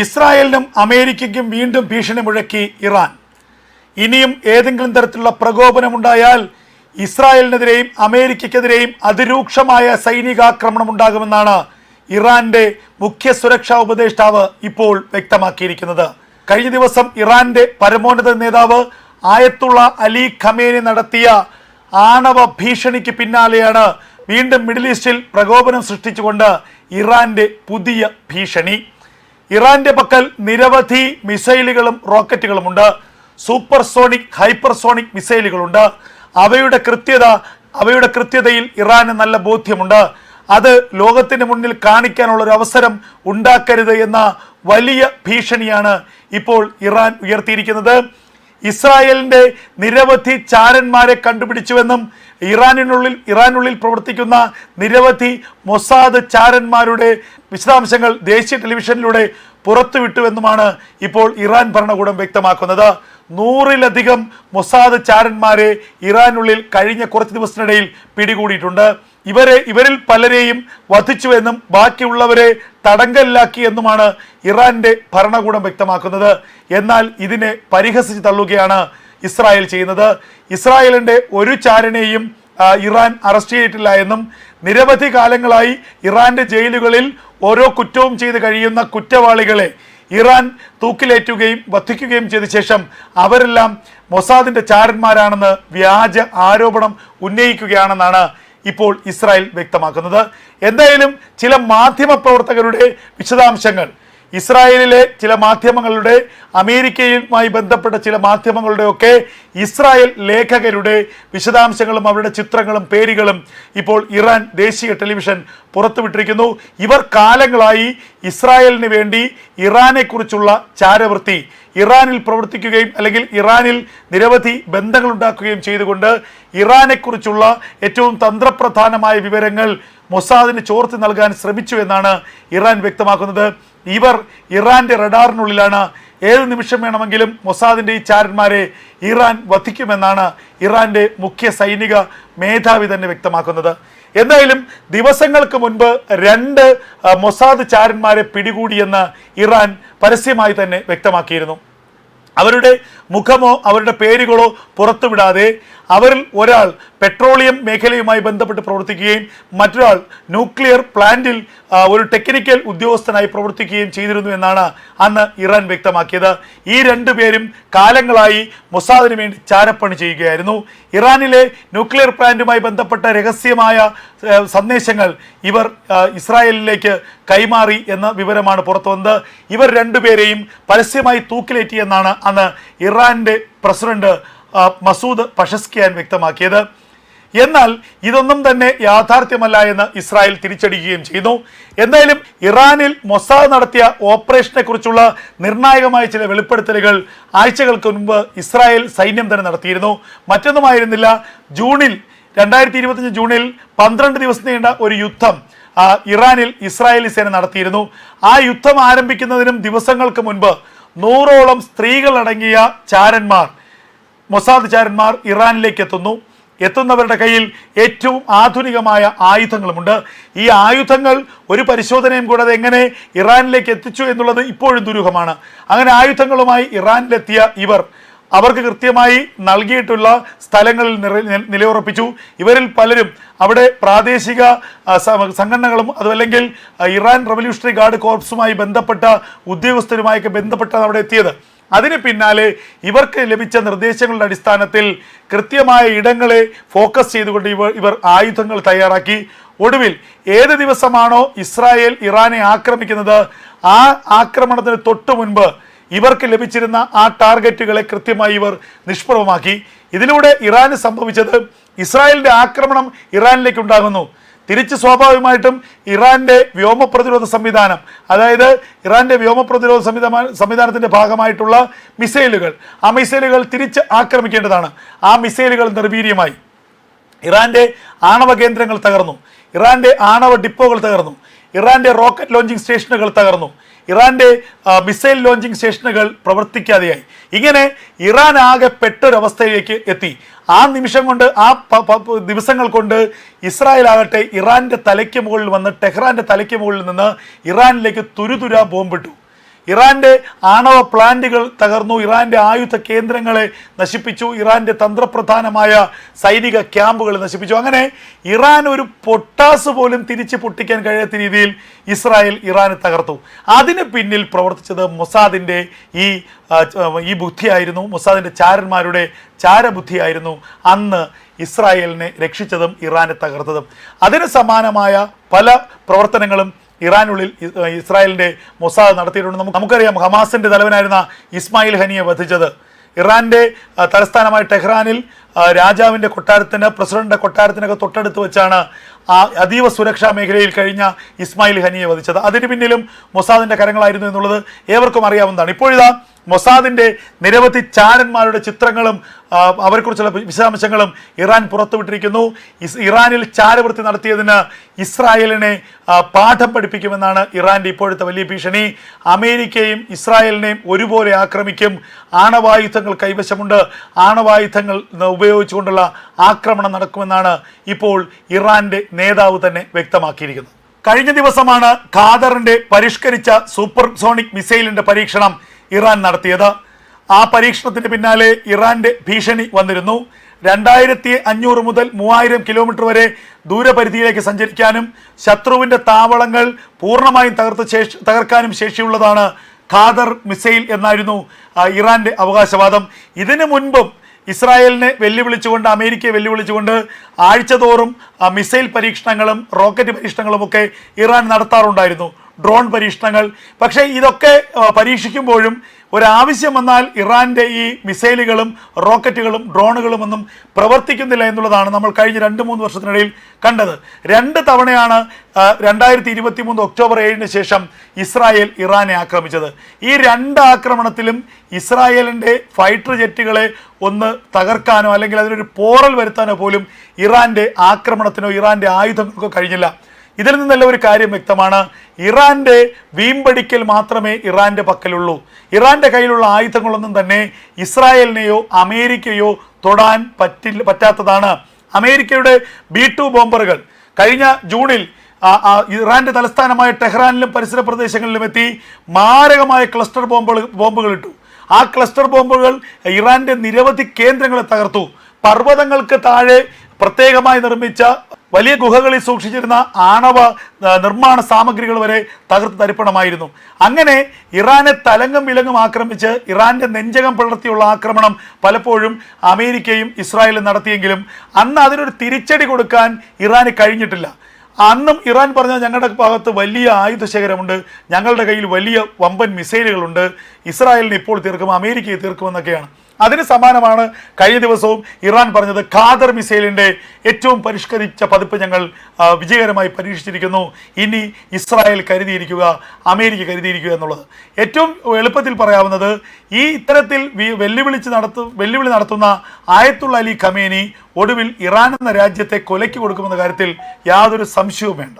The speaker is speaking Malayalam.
ഇസ്രായേലിനും അമേരിക്കയ്ക്കും വീണ്ടും ഭീഷണി മുഴക്കി ഇറാൻ. ഇനിയും ഏതെങ്കിലും തരത്തിലുള്ള പ്രകോപനമുണ്ടായാൽ ഇസ്രായേലിനെതിരെയും അമേരിക്കയ്ക്കെതിരെയും അതിരൂക്ഷമായ സൈനികാക്രമണം ഉണ്ടാകുമെന്നാണ് ഇറാന്റെ മുഖ്യ സുരക്ഷാ ഉപദേഷ്ടാവ് ഇപ്പോൾ വ്യക്തമാക്കിയിരിക്കുന്നത്. കഴിഞ്ഞ ദിവസം ഇറാന്റെ പരമോന്നത നേതാവ് ആയത്തുള്ള അലി ഖമേനി നടത്തിയ ആണവ ഭീഷണിക്ക് പിന്നാലെയാണ് വീണ്ടും മിഡിൽ ഈസ്റ്റിൽ പ്രകോപനം സൃഷ്ടിച്ചുകൊണ്ട് ഇറാന്റെ പുതിയ ഭീഷണി. ഇറാന്റെ പക്കൽ നിരവധി മിസൈലുകളും റോക്കറ്റുകളുമുണ്ട്. Supersonic hypersonic മിസൈലുകളുണ്ട്. അവയുടെ കൃത്യത അവയുടെ കൃത്യതയിൽ ഇറാന് നല്ല ബോധ്യമുണ്ട്. അത് ലോകത്തിന് മുന്നിൽ കാണിക്കാനുള്ള ഒരു അവസരം ഉണ്ടാക്കരുത് എന്ന വലിയ ഭീഷണിയാണ് ഇപ്പോൾ ഇറാൻ ഉയർത്തിയിരിക്കുന്നത്. ഇസ്രായേലിന്റെ നിരവധി ചാരന്മാരെ കണ്ടുപിടിച്ചുവെന്നും ഇറാനിനുള്ളിൽ ഇറാനുള്ളിൽ പ്രവർത്തിക്കുന്ന നിരവധി മൊസാദ് ചാരന്മാരുടെ വിശദാംശങ്ങൾ ദേശീയ ടെലിവിഷനിലൂടെ പുറത്തുവിട്ടുവെന്നുമാണ് ഇപ്പോൾ ഇറാൻ ഭരണകൂടം വ്യക്തമാക്കുന്നത്. നൂറിലധികം മൊസാദ് ചാരന്മാരെ ഇറാനുള്ളിൽ കഴിഞ്ഞ കുറച്ച് ദിവസത്തിനിടയിൽ പിടികൂടിയിട്ടുണ്ട്. ഇവരെ ഇവരിൽ പലരെയും വധിച്ചുവെന്നും ബാക്കിയുള്ളവരെ തടങ്കലിലാക്കി എന്നുമാണ് ഇറാന്റെ ഭരണകൂടം വ്യക്തമാക്കുന്നത്. എന്നാൽ ഇതിനെ പരിഹസിച്ച് തള്ളുകയാണ് ഇസ്രായേൽ ചെയ്യുന്നത്. ഇസ്രായേലിന്റെ ഒരു ചാരനെയും ഇറാൻ അറസ്റ്റ് ചെയ്തിട്ടില്ല എന്നും നിരവധി കാലങ്ങളായി ഇറാന്റെ ജയിലുകളിൽ ഓരോ കുറ്റവും ചെയ്ത് കഴിയുന്ന കുറ്റവാളികളെ ഇറാൻ തൂക്കിലേറ്റുകയും വധിക്കുകയും ചെയ്ത ശേഷം അവരെല്ലാം മൊസാദിന്റെ ചാരന്മാരാണെന്ന് വ്യാജ ആരോപണം ഉന്നയിക്കുകയാണെന്നാണ് ഇപ്പോൾ ഇസ്രായേൽ വ്യക്തമാക്കുന്നത്. എന്തായാലും ചില മാധ്യമ പ്രവർത്തകരുടെ വിശദാംശങ്ങൾ ഇസ്രായേലിലെ ചില മാധ്യമങ്ങളുടെ അമേരിക്കയുമായി ബന്ധപ്പെട്ട ചില മാധ്യമങ്ങളുടെ ഒക്കെ ഇസ്രായേൽ ലേഖകരുടെ വിശദാംശങ്ങളും അവരുടെ ചിത്രങ്ങളും പേരുകളും ഇപ്പോൾ ഇറാൻ ദേശീയ ടെലിവിഷൻ പുറത്തുവിട്ടിരിക്കുന്നു. ഇവർ കാലങ്ങളായി ഇസ്രായേലിന് വേണ്ടി ഇറാനെക്കുറിച്ചുള്ള ചാരവൃത്തി ഇറാനിൽ പ്രവർത്തിക്കുകയും അല്ലെങ്കിൽ ഇറാനിൽ നിരവധി ബന്ധങ്ങൾ ഉണ്ടാക്കുകയും ചെയ്തുകൊണ്ട് ഇറാനെക്കുറിച്ചുള്ള ഏറ്റവും തന്ത്രപ്രധാനമായ വിവരങ്ങൾ മൊസാദിന് ചോർത്തി നൽകാൻ ശ്രമിച്ചു എന്നാണ് ഇറാൻ വ്യക്തമാക്കുന്നത്. ഇവർ ഇറാന്റെ റഡാറിനുള്ളിലാണ്. ഏത് നിമിഷം വേണമെങ്കിലും മൊസാദിന്റെ ഈ ചാരന്മാരെ ഇറാൻ വധിക്കുമെന്നാണ് ഇറാന്റെ മുഖ്യ സൈനിക മേധാവി തന്നെ വ്യക്തമാക്കുന്നത്. എന്തായാലും ദിവസങ്ങൾക്ക് മുൻപ് രണ്ട് മൊസാദ് ചാരന്മാരെ പിടികൂടിയെന്ന് ഇറാൻ പരസ്യമായി തന്നെ വ്യക്തമാക്കിയിരുന്നു. അവരുടെ മുഖമോ അവരുടെ പേരുകളോ പുറത്തുവിടാതെ അവരിൽ ഒരാൾ പെട്രോളിയം മേഖലയുമായി ബന്ധപ്പെട്ട് പ്രവർത്തിക്കുകയും മറ്റൊരാൾ ന്യൂക്ലിയർ പ്ലാന്റിൽ ഒരു ടെക്നിക്കൽ ഉദ്യോഗസ്ഥനായി പ്രവർത്തിക്കുകയും ചെയ്തിരുന്നു എന്നാണ് അന്ന് ഇറാൻ വ്യക്തമാക്കിയത്. ഈ രണ്ടു പേരും കാലങ്ങളായി മൊസാദിന് വേണ്ടി ചാരപ്പണി ചെയ്യുകയായിരുന്നു. ഇറാനിലെ ന്യൂക്ലിയർ പ്ലാന്റുമായി ബന്ധപ്പെട്ട രഹസ്യമായ സന്ദേശങ്ങൾ ഇവർ ഇസ്രായേലിലേക്ക് കൈമാറി എന്ന വിവരമാണ് പുറത്തു വന്നത്. ഇവർ രണ്ടുപേരെയും പരസ്യമായി തൂക്കിലേറ്റിയെന്നാണ് അന്ന് ഇറാന്റെ പ്രസിഡന്റ് മസൂദ് പഷസ്കിയാൻ വ്യക്തമാക്കിയത്. എന്നാൽ ഇതൊന്നും തന്നെ യാഥാർത്ഥ്യമല്ല എന്ന് ഇസ്രായേൽ തിരിച്ചടിക്കുകയും ചെയ്തു. എന്തായാലും ഇറാനിൽ മൊസാദ് നടത്തിയ ഓപ്പറേഷനെ കുറിച്ചുള്ള നിർണായകമായ ചില വെളിപ്പെടുത്തലുകൾ ആഴ്ചകൾക്ക് മുൻപ് ഇസ്രായേൽ സൈന്യം തന്നെ നടത്തിയിരുന്നു. മറ്റൊന്നുമായിരുന്നില്ല ജൂണിൽ രണ്ടായിരത്തി ഇരുപത്തിയഞ്ച് ജൂണിൽ പന്ത്രണ്ട് ദിവസം നീണ്ട ഒരു യുദ്ധം ഇറാനിൽ ഇസ്രായേലി സേന നടത്തിയിരുന്നു. ആ യുദ്ധം ആരംഭിക്കുന്നതിനും ദിവസങ്ങൾക്ക് മുൻപ് നൂറോളം സ്ത്രീകളടങ്ങിയ ചാരന്മാർ മൊസാദ് ചാരന്മാർ ഇറാനിലേക്ക് എത്തുന്നു. എത്തുന്നവരുടെ കയ്യിൽ ഏറ്റവും ആധുനികമായ ആയുധങ്ങളുമുണ്ട്. ഈ ആയുധങ്ങൾ ഒരു പരിശോധനയും കൂടാതെ എങ്ങനെ ഇറാനിലേക്ക് എത്തിച്ചു എന്നുള്ളത് ഇപ്പോഴും ദുരൂഹമാണ്. അങ്ങനെ ആയുധങ്ങളുമായി ഇറാനിലെത്തിയ ഇവർ അവർക്ക് കൃത്യമായി നൽകിയിട്ടുള്ള സ്ഥലങ്ങളിൽ നിലയുറപ്പിച്ചു. ഇവരിൽ പലരും അവിടെ പ്രാദേശിക സംഘടനകളും അതുമല്ലെങ്കിൽ ഇറാൻ റവല്യൂഷണറി ഗാർഡ് കോർപ്സുമായി ബന്ധപ്പെട്ട ഉദ്യോഗസ്ഥരുമായൊക്കെ ബന്ധപ്പെട്ടാണ് അവിടെ എത്തിയത്. അതിന് പിന്നാലെ ഇവർക്ക് ലഭിച്ച നിർദ്ദേശങ്ങളുടെ അടിസ്ഥാനത്തിൽ കൃത്യമായ ഇടങ്ങളെ ഫോക്കസ് ചെയ്തുകൊണ്ട് ഇവർ ഇവർ ആയുധങ്ങൾ തയ്യാറാക്കി. ഒടുവിൽ ഏത് ദിവസമാണോ ഇസ്രായേൽ ഇറാനെ ആക്രമിക്കുന്നത് ആ ആക്രമണത്തിന് തൊട്ടു മുൻപ് ഇവർക്ക് ലഭിച്ചിരുന്ന ആ ടാർഗറ്റുകളെ കൃത്യമായി ഇവർ നിഷ്പ്രഭമാക്കി. ഇതിലൂടെ ഇറാന് സംഭവിച്ചത് ഇസ്രായേലിന്റെ ആക്രമണം ഇറാനിലേക്ക് ഉണ്ടാകുന്നു. തിരിച്ച് സ്വാഭാവികമായിട്ടും ഇറാന്റെ വ്യോമ പ്രതിരോധ സംവിധാനം അതായത് ഇറാന്റെ വ്യോമ പ്രതിരോധ സംവിധാന സംവിധാനത്തിന്റെ ഭാഗമായിട്ടുള്ള മിസൈലുകൾ ആ മിസൈലുകൾ തിരിച്ച് ആക്രമിക്കേണ്ടതാണ്. ആ മിസൈലുകൾ നിർവീര്യമായി. ഇറാന്റെ ആണവ കേന്ദ്രങ്ങൾ തകർന്നു. ഇറാന്റെ ആണവ ഡിപ്പോകൾ തകർന്നു. ഇറാന്റെ റോക്കറ്റ് ലോഞ്ചിങ് സ്റ്റേഷനുകൾ തകർന്നു. ഇറാന്റെ മിസൈൽ ലോഞ്ചിങ് സ്റ്റേഷനുകൾ പ്രവർത്തിക്കാതെയായി. ഇങ്ങനെ ഇറാൻ ആകെ പെട്ടൊരവസ്ഥയിലേക്ക് എത്തി. ആ നിമിഷം കൊണ്ട് ആ ദിവസങ്ങൾ കൊണ്ട് ഇസ്രായേൽ ആകട്ടെ ഇറാന്റെ തലയ്ക്ക് മുകളിൽ വന്ന് ടെഹ്റാന്റെ തലയ്ക്ക് മുകളിൽ നിന്ന് ഇറാനിലേക്ക് തുരുതുര ബോംബിട്ടു. ഇറാന്റെ ആണവ പ്ലാന്റുകൾ തകർന്നു. ഇറാന്റെ ആയുധ കേന്ദ്രങ്ങളെ നശിപ്പിച്ചു. ഇറാന്റെ തന്ത്രപ്രധാനമായ സൈനിക ക്യാമ്പുകൾ നശിപ്പിച്ചു. അങ്ങനെ ഇറാൻ ഒരു പൊട്ടാസ് പോലും തിരിച്ച് പൊട്ടിക്കാൻ കഴിയാത്ത രീതിയിൽ ഇസ്രായേൽ ഇറാനെ തകർത്തു. അതിന് പിന്നിൽ പ്രവർത്തിച്ചത് മൊസാദിന്റെ ഈ ഈ ബുദ്ധിയായിരുന്നു. മൊസാദിന്റെ ചാരന്മാരുടെ ചാരബുദ്ധിയായിരുന്നു അന്ന് ഇസ്രായേലിനെ രക്ഷിച്ചതും ഇറാനെ തകർത്തതും. അതിന് സമാനമായ പല പ്രവർത്തനങ്ങളും ഇറാനുള്ളിൽ ഇസ്രായേലിന്റെ മൊസാദ് നടത്തിയിട്ടുണ്ട്. നമുക്ക് നമുക്കറിയാം ഹമാസിന്റെ തലവനായിരുന്ന ഇസ്മായിൽ ഹനിയെ വധിച്ചത്. ഇറാന്റെ തലസ്ഥാനമായ ടെഹ്റാനിൽ രാജാവിന്റെ കൊട്ടാരത്തിന് പ്രസിഡന്റിന്റെ കൊട്ടാരത്തിനൊക്കെ തൊട്ടടുത്ത് വെച്ചാണ് ആ അതീവ സുരക്ഷാ മേഖലയിൽ കഴിഞ്ഞ ഇസ്മായിൽ ഹനിയെ വധിച്ചത്. അതിന് പിന്നിലും മൊസാദിന്റെ കരങ്ങളായിരുന്നു എന്നുള്ളത് ഏവർക്കും അറിയാവുന്നതാണ്. ഇപ്പോഴിതാ മൊസാദിന്റെ നിരവധി ചാരന്മാരുടെ ചിത്രങ്ങളും അവരെക്കുറിച്ചുള്ള വിശദാംശങ്ങളും ഇറാൻ പുറത്തുവിട്ടിരിക്കുന്നു. ഇറാനിൽ ചാരവൃത്തി നടത്തിയതിന് ഇസ്രായേലിനെ പാഠം പഠിപ്പിക്കുമെന്നാണ് ഇറാന്റെ ഇപ്പോഴത്തെ വലിയ ഭീഷണി. അമേരിക്കയും ഇസ്രായേലിനെയും ഒരുപോലെ ആക്രമിക്കും. ആണവായുധങ്ങൾ കൈവശമുണ്ട്. ആണവായുധങ്ങൾ ഉപയോഗിച്ചുകൊണ്ടുള്ള ആക്രമണം നടക്കുമെന്നാണ് ഇപ്പോൾ ഇറാന്റെ നേതാവ് തന്നെ വ്യക്തമാക്കിയിരിക്കുന്നത്. കഴിഞ്ഞ ദിവസമാണ് ഖാദറിന്റെ പരിഷ്കരിച്ച സൂപ്പർ സോണിക് മിസൈലിന്റെ പരീക്ഷണം ഇറാൻ നടത്തിയത്. ആ പരീക്ഷണത്തിന് പിന്നാലെ ഇറാന്റെ ഭീഷണി വന്നിരുന്നു. രണ്ടായിരത്തി അഞ്ഞൂറ് മുതൽ മൂവായിരം കിലോമീറ്റർ വരെ ദൂരപരിധിയിലേക്ക് സഞ്ചരിക്കാനും ശത്രുവിന്റെ താവളങ്ങൾ പൂർണമായും തകർത്ത് ശേഷി തകർക്കാനും ശേഷിയുള്ളതാണ് ഖാദർ മിസൈൽ എന്നായിരുന്നു ഇറാന്റെ അവകാശവാദം. ഇതിനു മുൻപും ഇസ്രായേലിനെ വെല്ലുവിളിച്ചുകൊണ്ട് അമേരിക്കയെ വെല്ലുവിളിച്ചുകൊണ്ട് ആഴ്ചതോറും മിസൈൽ പരീക്ഷണങ്ങളും റോക്കറ്റ് പരീക്ഷണങ്ങളും ഒക്കെ ഇറാൻ നടത്താറുണ്ടായിരുന്നു. ഡ്രോൺ പരീക്ഷണങ്ങൾ. പക്ഷേ ഇതൊക്കെ പരീക്ഷിക്കുമ്പോഴും ഒരാവശ്യം വന്നാൽ ഇറാന്റെ ഈ മിസൈലുകളും റോക്കറ്റുകളും ഡ്രോണുകളും ഒന്നും പ്രവർത്തിക്കുന്നില്ല എന്നുള്ളതാണ് നമ്മൾ കഴിഞ്ഞ രണ്ട് മൂന്ന് വർഷത്തിനിടയിൽ കണ്ടത്. രണ്ട് തവണയാണ് രണ്ടായിരത്തി ഇരുപത്തി മൂന്ന് ഒക്ടോബർ ഏഴിന് ശേഷം ഇസ്രായേൽ ഇറാനെ ആക്രമിച്ചത്. ഈ രണ്ട് ആക്രമണത്തിലും ഇസ്രായേലിന്റെ ഫൈറ്റർ ജെറ്റുകളെ ഒന്ന് തകർക്കാനോ അല്ലെങ്കിൽ അതിനൊരു പോറൽ വരുത്താനോ പോലും ഇറാന്റെ ആക്രമണത്തിനോ ഇറാന്റെ ആയുധങ്ങൾക്കോ കഴിഞ്ഞില്ല. ഇതിൽ നിന്നുള്ള ഒരു കാര്യം വ്യക്തമാണ്. ഇറാന്റെ വീമ്പടിക്കൽ മാത്രമേ ഇറാന്റെ പക്കലുള്ളൂ. ഇറാന്റെ കയ്യിലുള്ള ആയുധങ്ങളൊന്നും തന്നെ ഇസ്രായേലിനെയോ അമേരിക്കയോ തൊടാൻ പറ്റില്ല പറ്റാത്തതാണ്. അമേരിക്കയുടെ ബി ടു ബോംബറുകൾ കഴിഞ്ഞ ജൂണിൽ ഇറാന്റെ തലസ്ഥാനമായ ടെഹ്റാനിലും പരിസര പ്രദേശങ്ങളിലും എത്തി മാരകമായ ക്ലസ്റ്റർ ബോംബുകൾ ബോംബുകൾ ഇട്ടു. ആ ക്ലസ്റ്റർ ബോംബുകൾ ഇറാന്റെ നിരവധി കേന്ദ്രങ്ങളെ തകർത്തു. പർവതങ്ങൾക്ക് താഴെ പ്രത്യേകമായി നിർമ്മിച്ച വലിയ ഗുഹകളിൽ സൂക്ഷിച്ചിരുന്ന ആണവ നിർമ്മാണ സാമഗ്രികൾ വരെ തകർത്ത് തരിപ്പണമായിരുന്നു. അങ്ങനെ ഇറാനെ തലങ്ങും വിലങ്ങും ആക്രമിച്ച് ഇറാന്റെ നെഞ്ചകം പിളർത്തിയുള്ള ആക്രമണം പലപ്പോഴും അമേരിക്കയും ഇസ്രായേലും നടത്തിയെങ്കിലും അന്ന് അതിനൊരു തിരിച്ചടി കൊടുക്കാൻ ഇറാന് കഴിഞ്ഞിട്ടില്ല. അന്നും ഇറാൻ പറഞ്ഞ ഞങ്ങളുടെ ഭാഗത്ത് വലിയ ആയുധ ശേഖരമുണ്ട് ഞങ്ങളുടെ കയ്യിൽ വലിയ വമ്പൻ മിസൈലുകളുണ്ട് ഇസ്രായേലിനെ ഇപ്പോൾ തീർക്കും അമേരിക്കയെ തീർക്കുമെന്നൊക്കെയാണ്. അതിന് സമാനമാണ് കഴിഞ്ഞ ദിവസവും ഇറാൻ പറഞ്ഞത് ഖാദർ മിസൈലിന്റെ ഏറ്റവും പരിഷ്കരിച്ച പതിപ്പ് ഞങ്ങൾ വിജയകരമായി പരീക്ഷിച്ചിരിക്കുന്നു. ഇനി ഇസ്രായേൽ കരുതിയിരിക്കുക അമേരിക്ക കരുതിയിരിക്കുക എന്നുള്ളത്. ഏറ്റവും എളുപ്പത്തിൽ പറയാവുന്നത് ഈ ഇത്തരത്തിൽ വെല്ലുവിളിച്ച് നടത്തു വെല്ലുവിളി നടത്തുന്ന ആയത്തുള്ള അലി ഖമേനി ഒടുവിൽ ഇറാൻ എന്ന രാജ്യത്തെ കൊലയ്ക്ക് കൊടുക്കുമെന്ന കാര്യത്തിൽ യാതൊരു സംശയവും വേണ്ട.